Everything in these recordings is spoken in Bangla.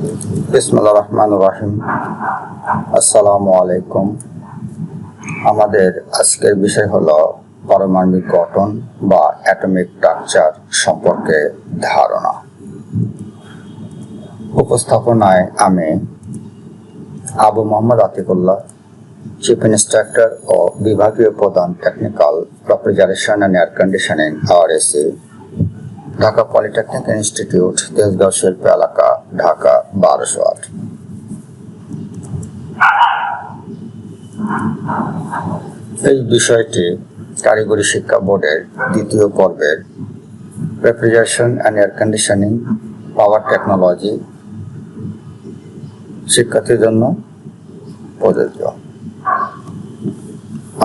রহমান রাহিম। আসসালামু আলাইকুম আমাদের আজকের বিষয় হলো পারমাণবিক গঠন বা অ্যাটমিক স্ট্রাকচার সম্পর্কে ধারণা। উপস্থাপনায় আমি আবু মোহাম্মদ আতিকুল্লাহ চিফ ইন্সট্রাক্টর ও বিভাগীয় প্রধান technical refrigeration and air conditioning RAC Dhaka polytechnic institute Tejgaon শিল্প এলাকা, ঢাকা। বারোশো আট। এই বিষয়টি কারিগরি শিক্ষা বোর্ডের দ্বিতীয় পর্বের refrigeration and air conditioning power technology শিক্ষার্থীর জন্য প্রযোজ্য।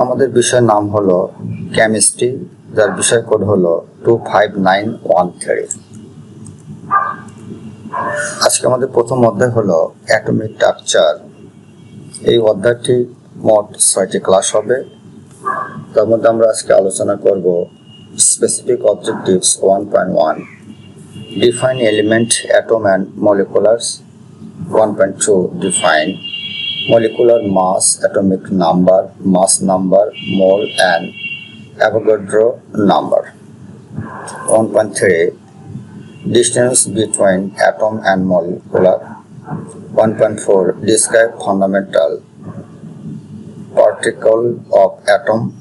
আমাদের বিষয়ের নাম হলো কেমিস্ট্রি যার বিষয় কোড হলো two five nine one three আজকে আমাদের প্রথম অধ্যায় হলো অ্যাটমিক স্ট্রাকচার এই অধ্যায়টি মোট ছয়টি ক্লাস হবে তার মধ্যে আমরা আজকে আলোচনা করব specific objectives one point one define element atom and moleculars one point two define molecular mass molecular mass, atomic number, mass number, mole, and Avogadro number. 1.3 Distance between atom and molecular. 1.4 Describe fundamental particle of atom.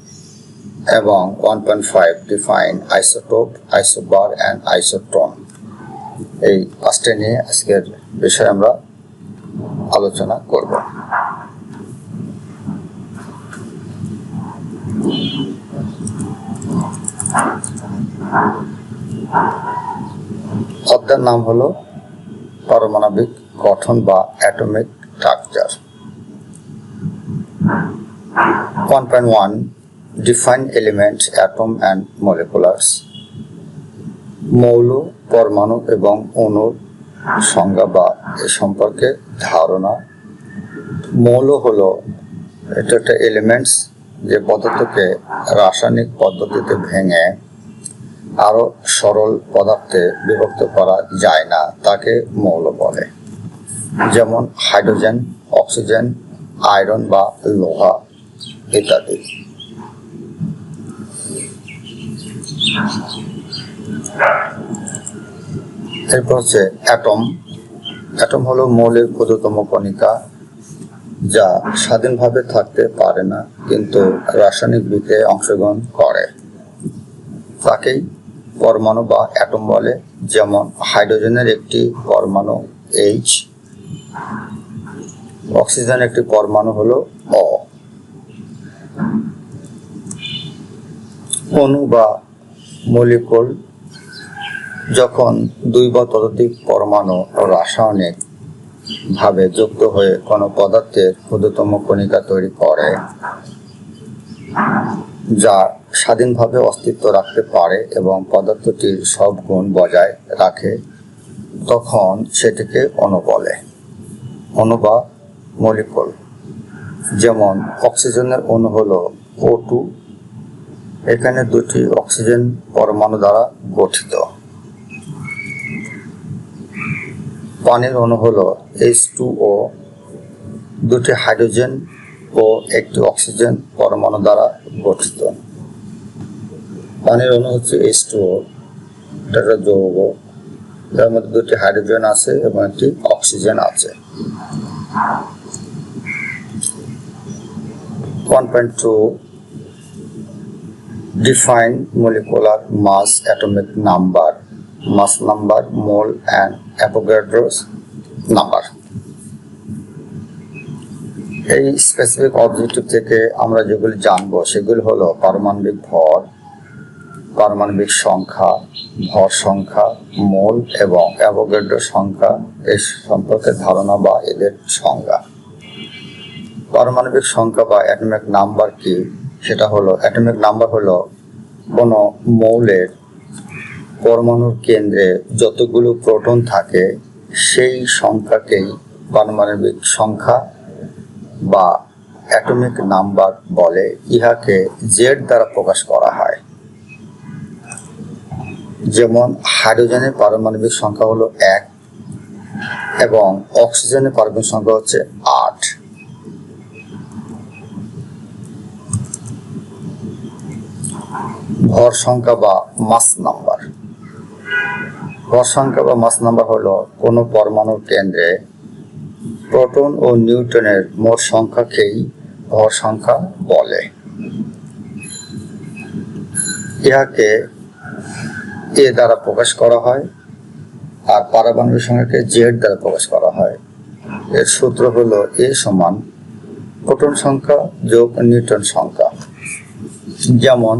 এবং 1.5 Define isotope, isobar, and isotone. এই পাঁচটা নিয়ে আজকের বিষয়ে আমরা আলোচনা করব অধ্যায়ের নাম হলো পারমাণবিক গঠন বা atomic structure. One point one define element atom and moleculars মৌল, পরমাণু এবং অণুর সংজ্ঞা বা এ সম্পর্কে ধারণা। মৌল হলো এটা একটা এলিমেন্টস যে পদার্থকে রাসায়নিক পদ্ধতিতে ভেঙে আরও সরল পদার্থে বিভক্ত করা যায় না, তাকে মৌল বলে। যেমন হাইড্রোজেন, অক্সিজেন, আয়রন বা লোহা ইত্যাদি। এরপর হচ্ছে অ্যাটম। অ্যাটম হলো মৌলের ক্ষুদ্রতম কণিকা, যা স্বাধীনভাবে থাকতে পারে না, কিন্তু রাসায়নিক বিক্রিয়ায় অংশগ্রহণ করে। তাকেই পরমাণু বা অ্যাটম বলে, যেমন হাইড্রোজেনের একটি পরমাণু এইচ অক্সিজেন একটি পরমাণু হলো অ অণু বা মলিকুল যখন দুই বা ততোধিক পরমাণু রাসায়নিক ভাবে যুক্ত হয়ে কোনো পদার্থের ক্ষুদ্রতম কণিকা তৈরি করে যা স্বাধীনভাবে অস্তিত্ব রাখতে পারে এবং পদার্থটির সব গুণ বজায় রাখে, তখন সেটিকে অণু বলে। অণু বা মলিকুল। যেমন, অক্সিজেনের অণু হলো ও টু এখানে দুটি অক্সিজেন পরমাণু দ্বারা গঠিত। পানির অণু হলো এইচ টু ও দুটি হাইড্রোজেন ও একটি অক্সিজেন পরমাণু দ্বারা গঠিত। পানির অণু হচ্ছে এইচ টু এটা একটা যৌগ, যার মধ্যে দুটি হাইড্রোজেন আছে এবং একটি অক্সিজেন আছে। To define molecular mass atomic number, mass number, mole and avogadro's number এই স্পেসিফিক অবজেক্টিভ থেকে আমরা যেগুলি জানব, সেগুলি হলো পারমাণবিক ভর, পারমাণবিক সংখ্যা, ভর সংখ্যা, মোল এবং অ্যাভোগাড্রো সংখ্যা এই সম্পর্কে ধারণা বা এদের সংজ্ঞা। পারমাণবিক সংখ্যা বা অ্যাটমিক নাম্বার কি? সেটা হলো অ্যাটমিক নাম্বার হলো কোনো মৌলের পরমাণুর কেন্দ্রে যতগুলো প্রোটন থাকে, সেই সংখ্যাকেই পারমাণবিক সংখ্যা বা অ্যাটমিক নাম্বার বলে ইহাকে জেড দ্বারা প্রকাশ করা হয়। যেমন, হাইড্রোজেনের পারমাণবিক সংখ্যা হলো এক এবং অক্সিজেনের পারমাণবিক সংখ্যা হচ্ছে আট। ভর সংখ্যা বা মাস নাম্বার। ভর সংখ্যা বা মাস নাম্বার হলো কোনো পরমাণুর কেন্দ্রে প্রোটন ও নিউটনের মোট সংখ্যাকেই ভর সংখ্যা বলে। ইহাকে এ দ্বারা প্রকাশ করা হয় আর পারমাণবিক সংখ্যাকে জেড দ্বারা প্রকাশ করা হয়। এর সূত্র হলো এ সমান প্রোটন সংখ্যা যোগ নিউটন সংখ্যা। যেমন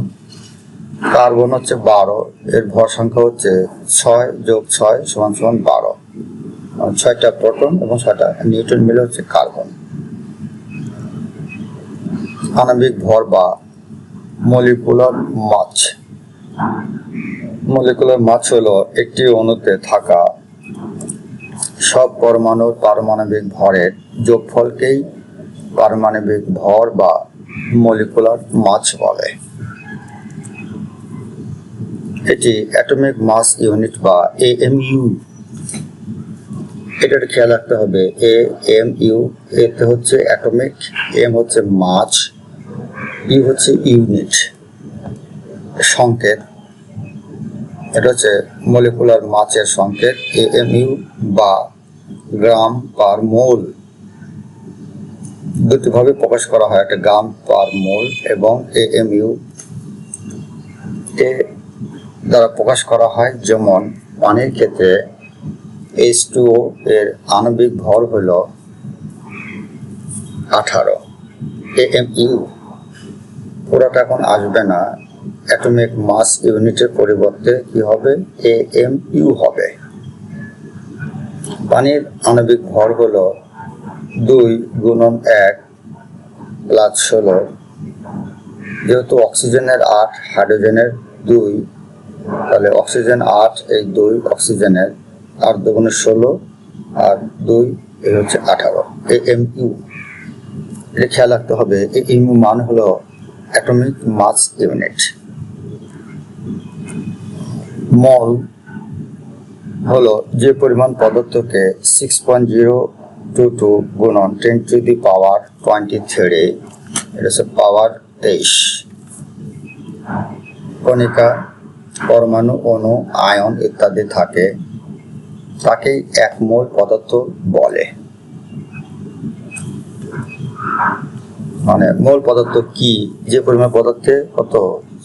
কার্বন হচ্ছে বারো, এর ভর সংখ্যা হচ্ছে ছয় যোগ ছয় সমান সমান বারো। ছয়টা প্রোটন এবং ছয়টা নিউটন মিলে হচ্ছে কার্বন। আণবিক ভর বা মলিকুলার মাছ। মলিকুলার মাছ হলো একটি অণুতে থাকা সব পরমাণুর পারমাণবিক ভরের যোগফলকেই পারমাণবিক ভর বা মলিকুলার মাছ বলে। এটি অ্যাটমিক মাস ইউনিট বা এএমইউ। এটা খেয়াল রাখতে হবে। এ এম ইউ এতে হচ্ছে অ্যাটমিক এম হচ্ছে মাছ ইউ হচ্ছে ইউনিট সংকেত। এটা হচ্ছে মলিকুলার মাছের সংকেত। এ এম ইউ বা গ্রাম পার মোল দুটি ভাবে প্রকাশ করা হয়, একটা গ্রাম পার মোল এবং এএমইউ এ দ্বারা প্রকাশ করা হয়, যেমন পানির ক্ষেত্রে এইচ টুও এর আণবিক ভর হল আঠারো এ এম ইউ পুরোটা এখন আসবে না। অ্যাটমিক মাস ইউনিটের পরিবর্তে কি হবে? এএমইউ হবে। পানির আণবিক ভর হল দুই গুণন এক প্লাস ষোলো। যেহেতু অক্সিজেনের আট, হাইড্রোজেনের দুই, তাহলে অক্সিজেন আট, এই দুই অক্সিজেনের আট দুগুণে ষোলো, আর দুই এই হচ্ছে আঠারো। A, M, U. এটা খেয়াল রাখতে হবে এই ইউ মান হলো অ্যাটমিক মাস ইউনিট। মল হলো যে পরিমাণ পদার্থকে six point zero two two গুণন ten to the power twenty three এটা হচ্ছে পাওয়ার তেইশ। কণিকা, পরমাণু, অণু, আয়ন ইত্যাদি থাকে। তাকেই এক মোল পদার্থ বলে। মানে মোল পদার্থ কি? যে পরিমাণ পদার্থে কত?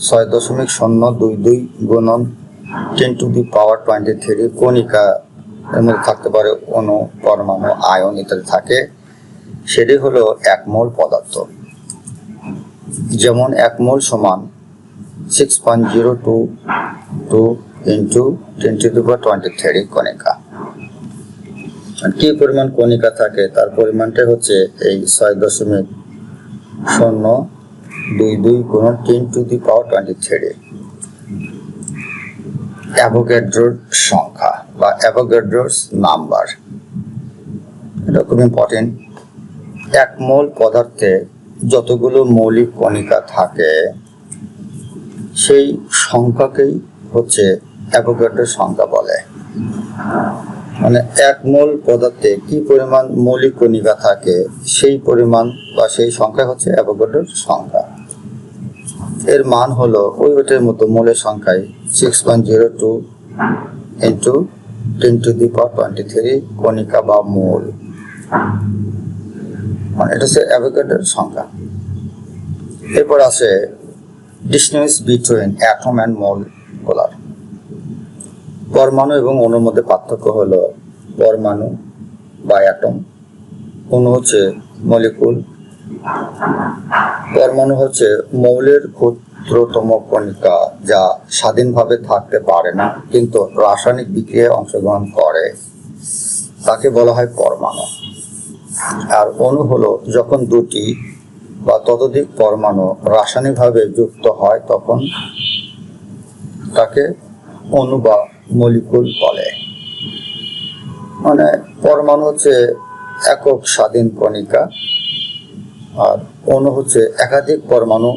ছয় দশমিক শূন্য দুই দুই গুণন ten to the power twenty three কণিকা এর মধ্যে থাকতে পারে অণু, পরমাণু, আয়ন ইত্যাদি থাকে। সেটি হলো এক মোল পদার্থ। যেমন এক মোল সমান six point zero two two into ten to the power twenty three কণিকা। কি পরিমাণ কণিকা থাকে, তার পরিমাণটা হচ্ছে এই ছয় দশমিক শূন্য দুই দুই কোন ten to the power twenty three অ্যাভোগাড্রোর সংখ্যা বা অ্যাভোগাড্রোর নাম্বার। এটা খুব ইম্পর্টেন্ট এক মোল পদার্থে যতগুলো মৌলিক কণিকা থাকে, সেই সংখ্যাকেই হচ্ছে অ্যাভোগাড্রোর সংখ্যা বলে। মানে এক মোল পদার্থে কি পরিমাণ মৌলিক কণিকা থাকে, সেই পরিমাণ বা সেই সংখ্যা হচ্ছে অ্যাভোগাড্রোর সংখ্যা। এর মান হলো ওই ওটার মতো মোলের সংখ্যায় six point zero two into ten to the power twenty three কণিকা বা মোল। মানে এটা হচ্ছে অ্যাভোগাড্রোর সংখ্যা। এরপর আছে distance between atom and molecular পরমাণু এবং অণুর মধ্যে পার্থক্য হলো পরমাণু বা অ্যাটম অণু হচ্ছে মলিকুল পরমাণু হচ্ছে মৌলের ক্ষুদ্রতম কণিকা যা স্বাধীনভাবে থাকতে পারে না, কিন্তু রাসায়নিক বিক্রিয়ায় অংশগ্রহণ করে। তাকে বলা হয় পরমাণু। আর অণু হলো যখন দুটি বা ততোধিক পরমাণু রাসায়নিকভাবে যুক্ত হয়, তখন তাকে অণু বা মলিকুল বলে। মানে পরমাণু হচ্ছে একক স্বাধীন কণিকা, আর অণু হচ্ছে একাধিক পরমাণু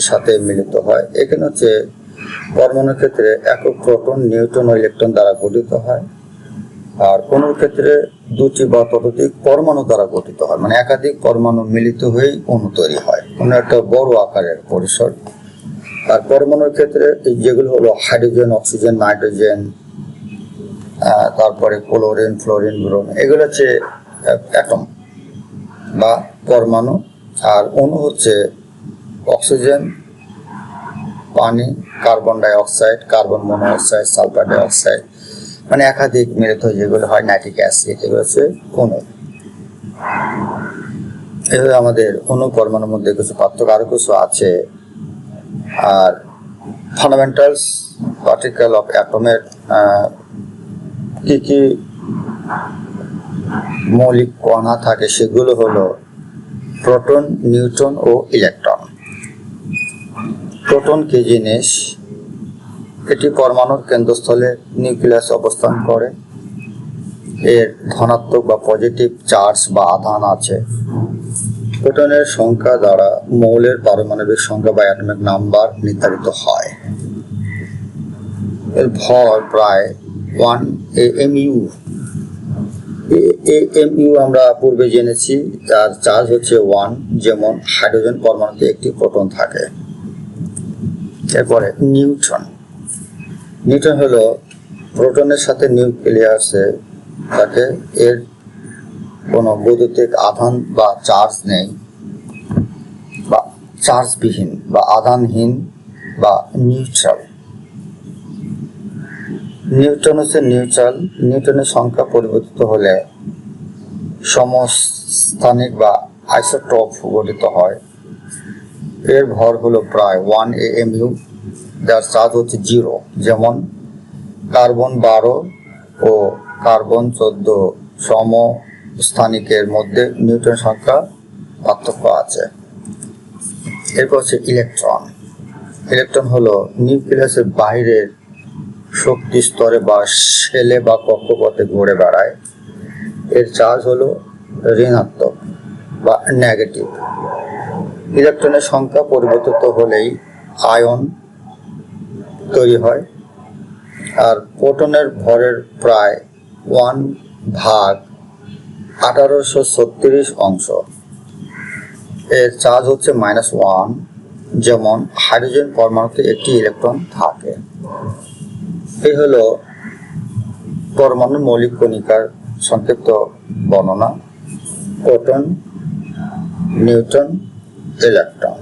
সাথে মিলিত হয়। এখানে হচ্ছে পরমাণুর ক্ষেত্রে একক প্রোটন, নিউট্রন ও ইলেকট্রন দ্বারা গঠিত হয়। আর কোন ক্ষেত্রে দুটি বা ততোধিক পরমাণু দ্বারা গঠিত হয়। মানে একাধিক পরমাণু মিলিত হয়েই অণু তৈরি হয়। কোনো একটা বড় আকারের পরিসর। আর পরমাণুর ক্ষেত্রে যেগুলো হলো হাইড্রোজেন, অক্সিজেন, নাইট্রোজেন তারপরে ক্লোরিন, ফ্লোরিন ব্রোম এগুলো হচ্ছে অ্যাটম বা পরমাণু। আর অণু হচ্ছে অক্সিজেন পানি carbon dioxide carbon monoxide sulphur dioxide মানে একাধিক মিলিত যেগুলো হয় নাইট্রিক অ্যাসিড এগুলো হচ্ছে অণু। এভাবে আমাদের অণু পরমাণুর মধ্যে কিছু পার্থক্য, আরও কিছু আছে। আর ফান্ডামেন্টালস পার্টিকেল অফ অ্যাটমের কি কি মৌলিক কণা থাকে সেগুলো হলো প্রোটন, নিউট্রন ও ইলেকট্রন। প্রোটন কি জিনিস? এটি পরমাণুর কেন্দ্রস্থলে নিউক্লিয়াস অবস্থান করে। এর ধনাত্মক বা পজিটিভ চার্জ বা আধান আছে। প্রোটনের সংখ্যা দ্বারা মৌলের পারমাণবিক সংখ্যা বা অ্যাটমিক নাম্বার নির্ধারিত হয়। এর ভর প্রায় one M U M U আমরা পূর্বে জেনেছি, তার চার্জ হচ্ছে ওয়ান যেমন হাইড্রোজেন পরমাণুতে একটি প্রোটন থাকে। এরপরে নিউট্রন নিউট্রন হলো প্রোটনের সাথে নিউক্লিয়াসে থাকে এর কোনো বৈদ্যুতিক আধান বা চার্জ নেই, বা চার্জবিহীন বা আধানহীন, বা নিউট্রাল নিউট্রন হচ্ছে নিউট্রাল। নিউটনের সংখ্যা পরিবর্তিত হলে সমস্থানিক বা আইসোটপ গঠিত হয়। এর ভর হলো প্রায় ওয়ান এ এম ইউ যার চার্জ হচ্ছে জিরো যেমন কার্বন বারো ও কার্বন চোদ্দ সম স্থানিকের মধ্যে নিউটন সংখ্যা পার্থক্য আছে। এরপর হচ্ছে ইলেকট্রন ইলেকট্রন হলো নিউক্লিয়াসের বাইরের শক্তি স্তরে বা সেলে বা কক্ষপথে ঘুরে বেড়ায়। এর চার্জ হলো ঋণাত্মক বা নেগেটিভ ইলেকট্রনের সংখ্যা পরিবর্তিত হলেই আয়ন তৈরি হয়। আর প্রোটনের ভরের প্রায় ওয়ান ভাগ আঠারোশো ছত্রিশ অংশ। এর চার্জ হচ্ছে মাইনাস ওয়ান যেমন হাইড্রোজেন পরমাণুতে একটি ইলেকট্রন থাকে। এই হলো পরমাণু মৌলিক কণিকার সংক্ষিপ্ত বর্ণনা proton neutron electron.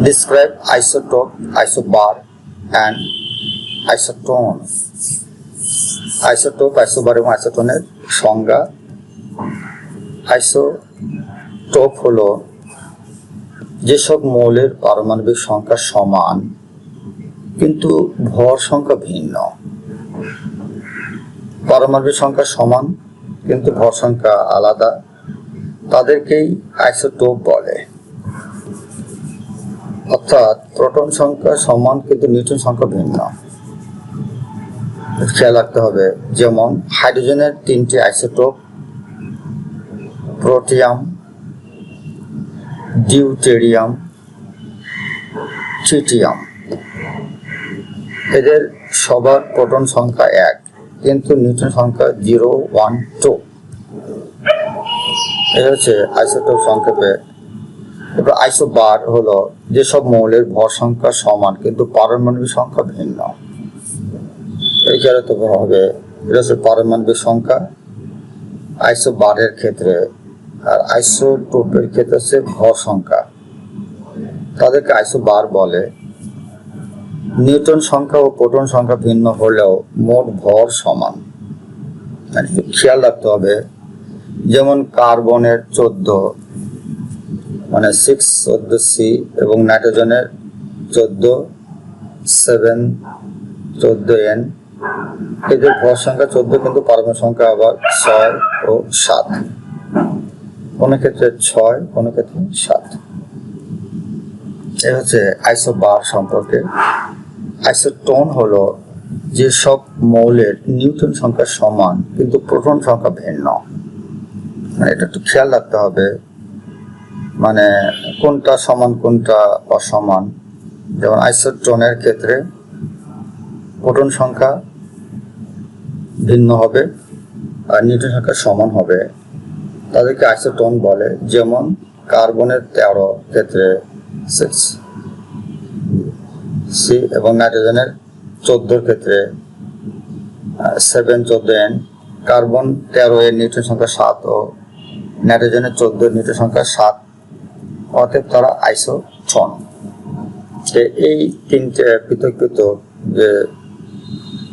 Describe isotope, isobar, and isotone. Isotope isobar এবং আইসোটোনের সংজ্ঞা আইসোটোপ হলো যেসব মৌলের পারমাণবিক সংখ্যা সমান কিন্তু ভর সংখ্যা ভিন্ন। পারমাণবিক সংখ্যা সমান, কিন্তু ভর সংখ্যা আলাদা। তাদেরকেই আইসোটোপ বলে। অর্থাৎ প্রোটন সংখ্যা সমান, কিন্তু নিউট্রন সংখ্যা ভিন্ন। খেয়াল রাখতে হবে, যেমন হাইড্রোজেনের তিনটি আইসোটোপ, প্রোটিয়াম, ডিউটেরিয়াম, ট্রিটিয়াম। এদের সবার প্রোটন সংখ্যা এক, কিন্তু নিউট্রন সংখ্যা জিরো, ওয়ান, টু। এটা হচ্ছে আইসোটোপ সংক্ষেপে। এবার আইসোবার হলো যেসব মৌলের ভর সংখ্যা সমান, কিন্তু পারমাণবিক সংখ্যা ভিন্ন। এই তো হবে, এটা হচ্ছে পারমাণবিক সংখ্যা। আইসোবারের ক্ষেত্রে আর আইসোটোপের ক্ষেত্রে হচ্ছে ভর সংখ্যা। তাদেরকে আইসোবার বলে। নিউটন সংখ্যা ও প্রোটন সংখ্যা ভিন্ন হলেও মোট ভর সমান। মানে খেয়াল রাখতে হবে। যেমন কার্বনের চোদ্দ মানে সিক্স চোদ্দ সি এবং নাইট্রোজেনের চোদ্দ সেভেন চোদ্দ এন এদের ভর সংখ্যা চোদ্দ, কিন্তু পারমাণবিক সংখ্যা আবার ছয় ও সাত। কোনো ক্ষেত্রে ছয়, কোনো ক্ষেত্রে সাত। এ হচ্ছে আইসোবার সম্পর্কে। আইসোটোন হলো যেসব মৌলের নিউটন সংখ্যা সমান, কিন্তু প্রোটন সংখ্যা ভিন্ন। মানে এটা একটু খেয়াল রাখতে হবে মানে কোনটা সমান, কোনটা অসমান। যেমন আইসোটোনের ক্ষেত্রে প্রোটন সংখ্যা ভিন্ন হবে, আর নিউটন সংখ্যা সমান হবে। তাদেরকে আইসোটোন বলে, যেমন কার্বনের তেরো ক্ষেত্রে সিক্স সি এবং নাইট্রোজেনের চোদ্দোর ক্ষেত্রে সেভেন চোদ্দ এন কার্বন তেরো এর নিউটন সংখ্যা সাত ও নাইট্রোজেনের চোদ্দ নিউটন সংখ্যা সাত। অতএব তারা আইসোটন যে এই তিনটে পৃথক পৃথক যে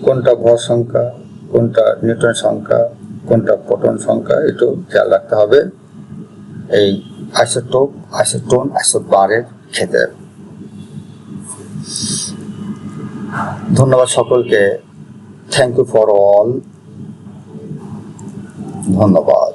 কোনটা ভর সংখ্যা, কোনটা নিউটন সংখ্যা, কোনটা প্রোটন সংখ্যা, একটু খেয়াল রাখতে হবে। এই আইসোটোপ আইসোটোন আইসোবারের ক্ষেত্রে। ধন্যবাদ সকলকে। থ্যাংক ইউ ফর অল ধন্যবাদ।